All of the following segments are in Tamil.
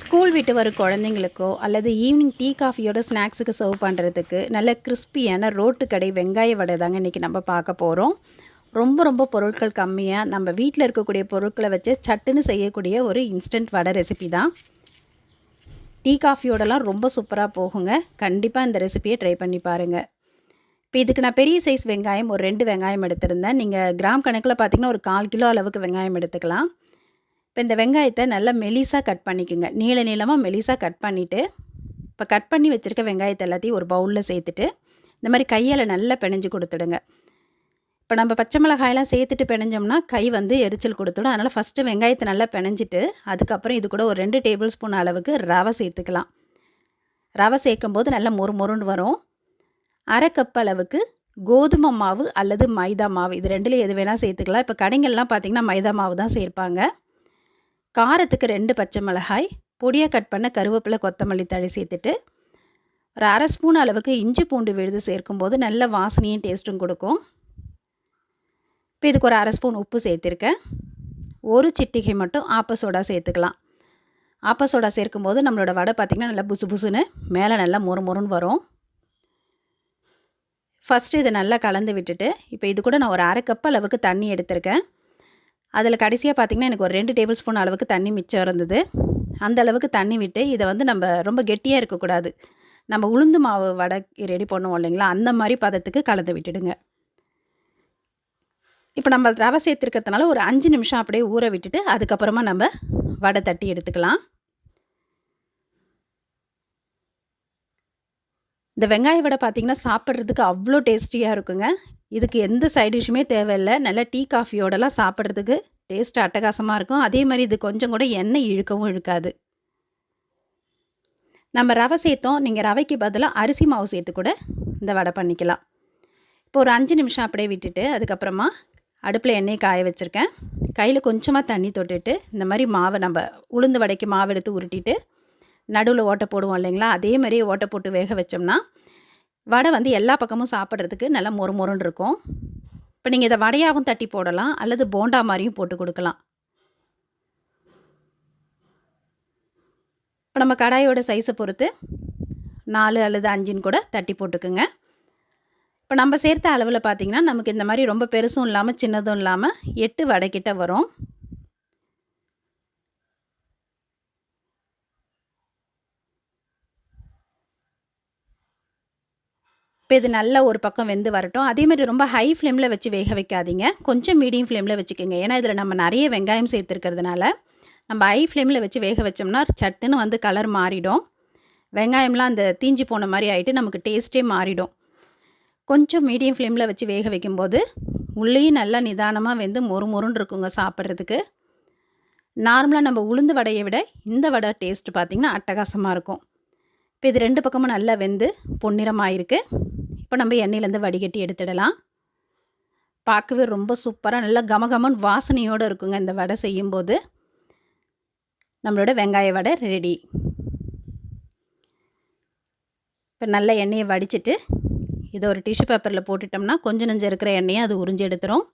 ஸ்கூல் விட்டு வர குழந்தைங்களுக்கோ அல்லது ஈவினிங் டீ காஃபியோட ஸ்நாக்ஸுக்கு சர்வ் பண்ணுறதுக்கு நல்ல கிறிஸ்பியான ரோட்டு கடை வெங்காய வடை தாங்க இன்றைக்கி நம்ம பார்க்க போகிறோம் ரொம்ப ரொம்ப பொருட்கள் கம்மியாக நம்ம வீட்டில் இருக்கக்கூடிய பொருட்களை வச்சு சட்டுன்னு செய்யக்கூடிய ஒரு இன்ஸ்டன்ட் வடை ரெசிபி தான். டீ காஃபியோடலாம் ரொம்ப சூப்பராக போகுங்க. கண்டிப்பாக இந்த ரெசிபியை ட்ரை பண்ணி பாருங்கள் இப்போ இதுக்கு நான் பெரிய சைஸ் வெங்காயம் ஒரு ரெண்டு வெங்காயம் எடுத்திருந்தேன். நீங்கள் கிராம் கணக்கில் பார்த்தீங்கன்னா ஒரு கால் கிலோ அளவுக்கு வெங்காயம் எடுத்துக்கலாம். இப்போ இந்த வெங்காயத்தை நல்லா மெலிசாக கட் பண்ணிக்கோங்க. நீள நீளமாக மெலிசாக கட் பண்ணிவிட்டு இப்போ கட் பண்ணி வச்சுருக்க வெங்காயத்தை எல்லாத்தையும் ஒரு பவுலில் சேர்த்துட்டு இந்த மாதிரி கையால் நல்லா பிணைஞ்சு கொடுத்துடுங்க. இப்போ நம்ம பச்சை மிளகாயெல்லாம் சேர்த்துட்டு பிணைஞ்சோம்னா கை வந்து எரிச்சல் கொடுத்துடும். அதனால் ஃபஸ்ட்டு வெங்காயத்தை நல்லா பிணைஞ்சிட்டு அதுக்கப்புறம் இது கூட ஒரு ரெண்டு டேபிள் ஸ்பூன் அளவுக்கு ரவை சேர்த்துக்கலாம். ரவை சேர்க்கும் போது நல்லா மொறு மொறுன்னு வரும். அரை கப் அளவுக்கு கோதுமை மாவு அல்லது மைதா மாவு இது ரெண்டுலேயும் எது வேணால் சேர்த்துக்கலாம். இப்போ கடைங்கள்லாம் பார்த்திங்கன்னா மைதா மாவு தான் சேர்ப்பாங்க. காரத்துக்கு ரெண்டு பச்சை மிளகாய் பொடியாக கட் பண்ண கருவேப்பிலை கொத்தமல்லி தழை சேர்த்துட்டு ஒரு அரை ஸ்பூன் அளவுக்கு இஞ்சி பூண்டு விழுது சேர்க்கும்போது நல்ல வாசனையும் டேஸ்ட்டும் கொடுக்கும். இப்போ இதுக்கு ஒரு அரை ஸ்பூன் உப்பு சேர்த்துருக்கேன். ஒரு சிட்டிகை மட்டும் ஆப்ப சோடா சேர்த்துக்கலாம். ஆப்ப சோடா சேர்க்கும்போது நம்மளோட வடை பார்த்திங்கன்னா நல்லா புசு புசுன்னு மேலே நல்லா மொறு மொறுன்னு வரும். ஃபஸ்ட்டு இதை நல்லா கலந்து விட்டுட்டு இப்போ இது கூட நான் ஒரு அரை கப் அளவுக்கு தண்ணி எடுத்திருக்கேன். அதில் கடைசியாக பார்த்திங்கன்னா எனக்கு ஒரு ரெண்டு டேபிள் ஸ்பூன் அளவுக்கு தண்ணி மிச்சம் இருந்தது. அந்த அளவுக்கு தண்ணி விட்டு இதை வந்து நம்ம ரொம்ப கெட்டியாக இருக்கக்கூடாது. நம்ம உளுந்து மாவு வடை ரெடி பண்ணுவோம் இல்லைங்களா? அந்த மாதிரி பதத்துக்கு கலந்து விட்டுடுங்க. இப்போ நம்ம ரவை சேர்த்துருக்கிறதுனால ஒரு அஞ்சு நிமிஷம் அப்படியே ஊற விட்டுட்டு அதுக்கப்புறமா நம்ம வடை தட்டி எடுத்துக்கலாம். இந்த வெங்காய வடை பார்த்திங்கன்னா சாப்பிட்றதுக்கு அவ்வளோ டேஸ்டியாக இருக்குங்க. இதுக்கு எந்த சைட் டிஷ்ஷுமே தேவையில்லை. நல்லா டீ காஃபியோடலாம் சாப்பிட்றதுக்கு டேஸ்ட் அட்டகாசமாக இருக்கும். அதே மாதிரி இது கொஞ்சம் கூட எண்ணெய் இழுக்கவும் இழுக்காது. நம்ம ரவை சேர்த்தோம். நீங்கள் ரவைக்கு பதிலாக அரிசி மாவு சேர்த்து கூட இந்த வடை பண்ணிக்கலாம். இப்போ ஒரு அஞ்சு நிமிஷம் அப்படியே விட்டுட்டு அதுக்கப்புறமா அடுப்பில் எண்ணெய் காய வச்சுருக்கேன். கையில் கொஞ்சமாக தண்ணி தொட்டுட்டு இந்த மாதிரி மாவை நம்ம உளுந்து வடைக்கு மாவு எடுத்து உருட்டிட்டு நடுவில் ஓட்டை போடுவோம் இல்லைங்களா? அதே மாதிரி ஓட்டை போட்டு வேக வச்சோம்னா வடை வந்து எல்லா பக்கமும் சாப்பிட்றதுக்கு நல்லா மொறு மொறுன்னு இருக்கும். இப்போ நீங்கள் இதை வடையாகவும் தட்டி போடலாம் அல்லது போண்டா மாதிரியும் போட்டு கொடுக்கலாம். இப்போ நம்ம கடாயோட சைஸை பொறுத்து நாலு அல்லது அஞ்சுன்னு கூட தட்டி போட்டுக்குங்க. இப்போ நம்ம சேர்த்த அளவில் பார்த்திங்கன்னா நமக்கு இந்த மாதிரி ரொம்ப பெருசும் இல்லாமல் சின்னதும் இல்லாமல் எட்டு வடைக்கிட்ட வரும். இப்போ இது நல்லா ஒரு பக்கம் வெந்து வரட்டும். அதேமாதிரி ரொம்ப ஹை ஃப்ளேமில் வச்சு வேக வைக்காதீங்க. கொஞ்சம் மீடியம் ஃப்ளேமில் வச்சுக்கோங்க. ஏன்னா இதில் நம்ம நிறைய வெங்காயம் சேர்த்துருக்கிறதுனால நம்ம ஹை ஃப்ளேமில் வச்சு வேக வச்சோம்னா சட்டுன்னு வந்து கலர் மாறிடும். வெங்காயம்லாம் அந்த தீஞ்சி போன மாதிரி ஆகிட்டு நமக்கு டேஸ்ட்டே மாறிடும். கொஞ்சம் மீடியம் ஃப்ளேமில் வச்சு வேக வைக்கும்போது உள்ளேயும் நல்லா நிதானமாக வெந்து மொறு மொறுன்னு இருக்குங்க சாப்பிட்றதுக்கு. நார்மலாக நம்ம உளுந்து வடையை விட இந்த வடை டேஸ்ட்டு பார்த்திங்கன்னா அட்டகாசமாக இருக்கும். இப்போ இது ரெண்டு பக்கமும் நல்லா வெந்து பொன்னிறமாக இருக்குது இப்போ நம்ம எண்ணெயிலேருந்து வடிகட்டி எடுத்துடலாம். பார்க்கவே ரொம்ப சூப்பராக நல்லா கமகமன் வாசனையோடு இருக்குங்க இந்த வடை செய்யும்போது. நம்மளோட வெங்காய வடை ரெடி இப்போ நல்ல எண்ணெயை வடிச்சிட்டு இதை ஒரு டிஷ்யூ பேப்பரில் போட்டுட்டோம்னா கொஞ்சம் நஞ்சம் இருக்கிற எண்ணெயை அது உறிஞ்சி எடுத்துரும்.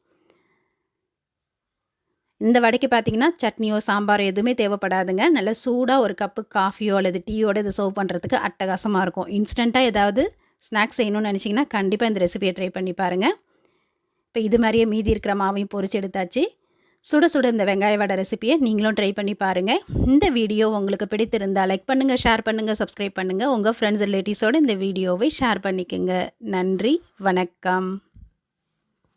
இந்த வடைக்கு பார்த்தீங்கன்னா சட்னியோ சாம்பாரோ எதுவுமே தேவைப்படாதுங்க. நல்ல சூடாக ஒரு கப்பு காஃபியோ அல்லது டீயோடு இதை சர்வ் பண்ணுறதுக்கு அட்டகாசமாக இருக்கும். இன்ஸ்டண்ட்டாக ஏதாவது ஸ்நாக்ஸ் செய்யணும்னு நினச்சிங்கன்னா கண்டிப்பாக இந்த ரெசிபியை ட்ரை பண்ணி பாருங்கள் இப்போ இது மாதிரியே மீதி இருக்கிற மாவையும் பொறிச்சு எடுத்தாச்சு. சுட சுட இந்த வெங்காய வடை ரெசிபியை நீங்களும் ட்ரை பண்ணி பாருங்கள் இந்த வீடியோ உங்களுக்கு பிடித்திருந்தால் லைக் பண்ணுங்கள் ஷேர் பண்ணுங்கள் சப்ஸ்கிரைப் பண்ணுங்கள் உங்கள் ஃப்ரெண்ட்ஸ் ரிலேட்டிவ்ஸோடு இந்த வீடியோவை ஷேர் பண்ணிக்கோங்க. நன்றி வணக்கம்.